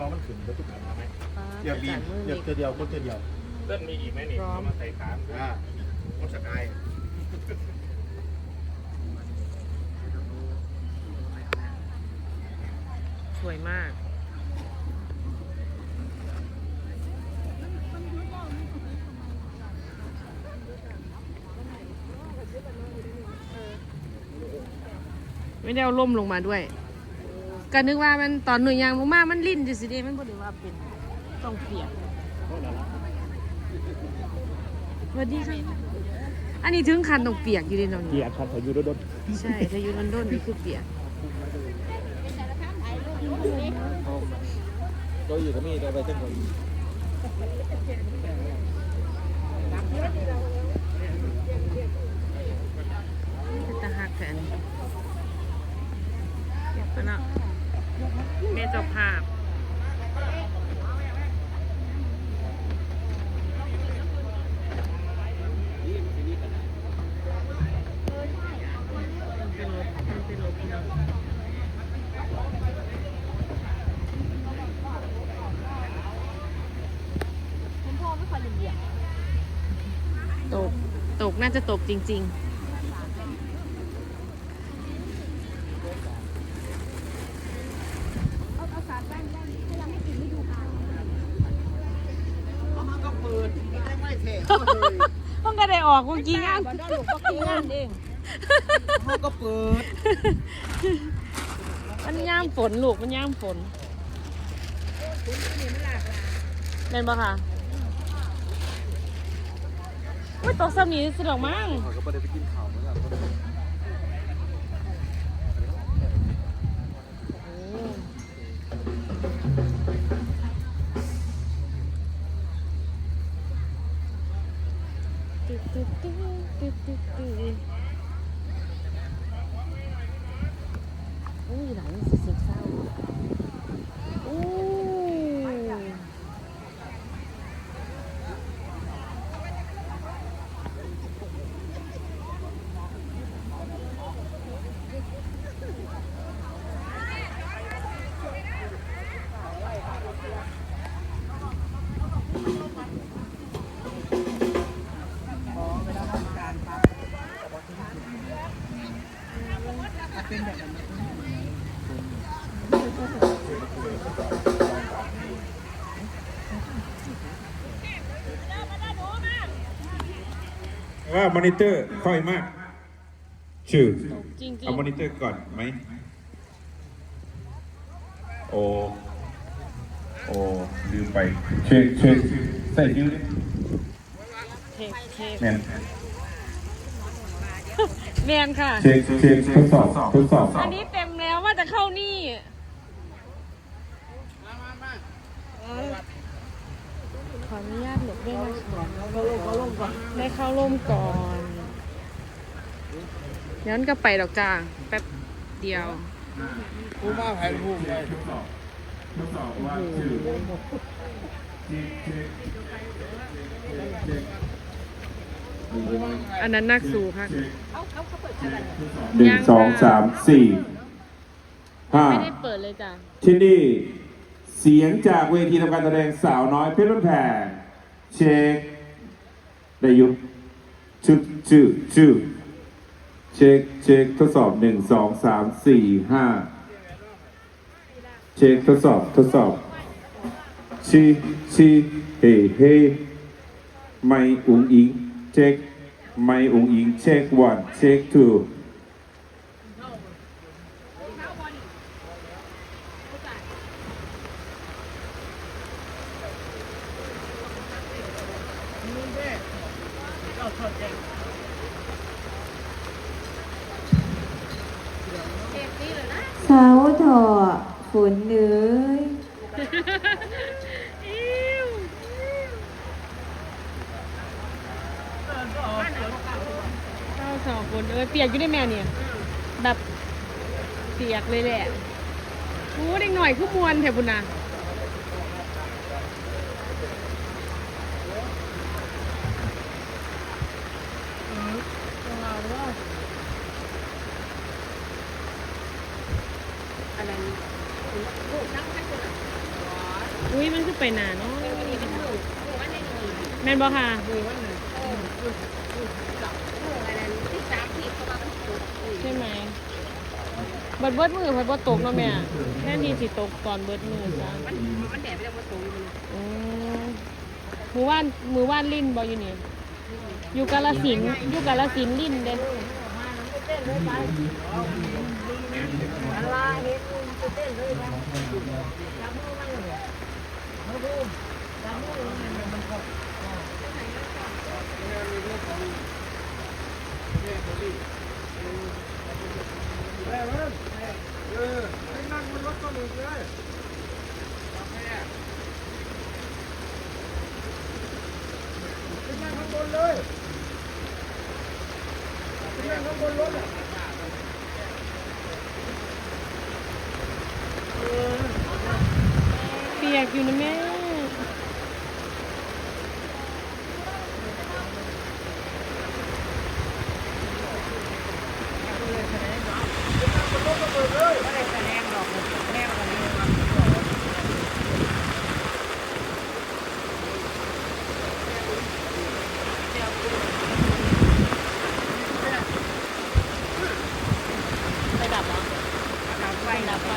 ร้องมันขึ้นแล้วทุกคนไหมเหยียบบีมเหยียบตัวเดียวคนตัวเดียวเต้นมีอีกไหมนี่เอามาใส่ขามอ่ามดสกายสวยมากไม่ได้เอาล่มลงมาด้วย ก็นึกว่ามันตอนหน่วยยางมากๆมันลิ่นจะสิเดมันบ่ได้ว่าเป็นต้องเปียกสวัสดีค่ะอันนี้ถึงคันต้องเปียกอยู่ดีเนาะเกีนี่ยร์ครับพายุรถใช่ถ้าอยู่ลอนดอนนี่คือเปียกก็อยู่กับมีได้ไปเต้นคนเป็นตาหักแทนเก็บไปละ แม่เจ้าภาพมันเป็นรถมันเป็นรถพี่น้องตก ตกน่าจะตกจริง ๆ ก็เปิดไม่ไม่เทต้องกระไดออกเมื่อกี้งานวันนั้นหนูก็กินงานเองเขาก็เปิด มันย่ามฝนลูกมันย่ามฝนเป็นปะคะอุ้ยตกซ้ำนี้สุดหรอกมั้งเขาก็ไม่ได้ไปกินข้าวเหมือนกั ตึ๊ดตึ๊ดตึ๊ดตึ๊ดตึ๊ดตึ๊ดอุ้ยหลังสิสิบเศร้า ว่ามอนิเตอร์ค่อยมาก ชื่อ จริงจริเอางมอนิเตอร์ก่อนไหม โอ โอลืมไป เช็คเช็คใส่นิ้วดิเช็คเช็คแมนแมนค่ะ เช็คเช็คทดสอบทดสอบอันนี้เต็มแล้วว่าจะเข้านี่ขออ นุญาตหลบด้วยนะคะได้เข้าร่มก่อนย้อนก็ไปดอกจ้าแป๊บเดียวผู้มาถ่ายรูปเลยทดสอบทดสอบว่าชื่อเช็คเช็คเช็คอันนั้นนักสู่ค่ะหนึ่งสองสามสี่ห้าไม่ได้เปิดเลยจ้ะที่นี่ เสียงจากเวทีทำการแสดงสาวน้อยเพชรบ้านแพงเช็คได้ยุบชื่อชื่อชื่อเช็คเช็คทดสอบหนึ่งสองสามสี่ห้าเช็คทดสอบทดสอบชีชีเฮเฮไม่อุงอิงเช็คไม่อุงอิงเช็ควันเช็คทู สาวถอฝนเนื้ยเก้าสองคนเออเปียกอยู่ได้แม่เนี่ยแบบเปียกเลยแหละโอ้เด็กหน่อยคือมวนแถวบุญนะ อะไรนี่ลูกนั่งให้คนละอุ้ยมันคือไปหนาเนาะแม่นบ่ค่ะใช่ไหมเบิดเบิดมือเบิดบ่ตกเนาะแม่แค่นี้สิตกก่อนเบิดมือจ้ะมันมันแดดไปแล้วบ่ตกอืมมือว่านมือว่านลิ้นบ่อยู่นี่อยู่กาลสินธุ์อยู่กาลสินธุ์ลิ้นเด้ เออให้นั่งบนรถก็หลุดเลยไปนั่งข้างบนเลยไปนั่งข้างบนรถอะ เปียกอยู่นะแม่ ไป ดับเหรอดับไฟดับไฟ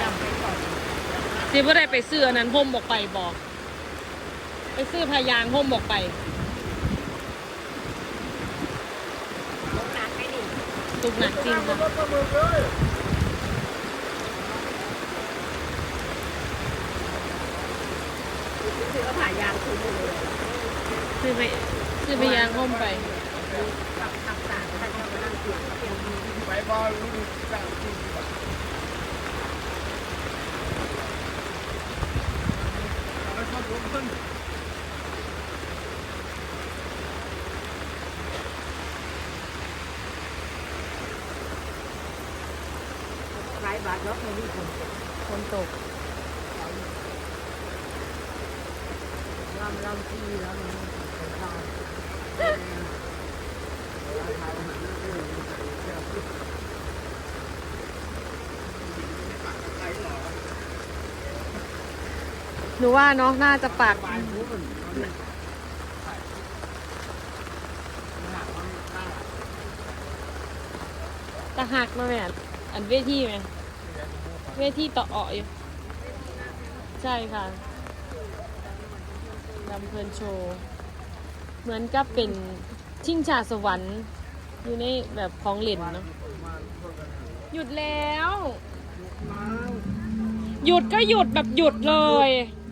สิบ่ได้ไปซื้ออันนั้นห่มออกไปบอก ไปซื้อพายางห่มออกไปตุกหนักจริงค่ะรถก็หลุดเลยซื้อไปซื้อพายางห่มไป ไปบอลลูกสั่งกินแล้วก็ลงขึ้นฝนตก หนูว่าเนาะน่าจะปากตะหักมาแม่อันเวทีไหมเวทีต่อออยู่ ใช่ค่ะลำเพลินโชว์ เหมือนกับเป็น ชิงชาสวรรค์ อยู่ในแบบของเล่นเนาะหยุดแล้ว หยุดก็หยุดแบบหยุดเลยหยุดคือหยุดเลย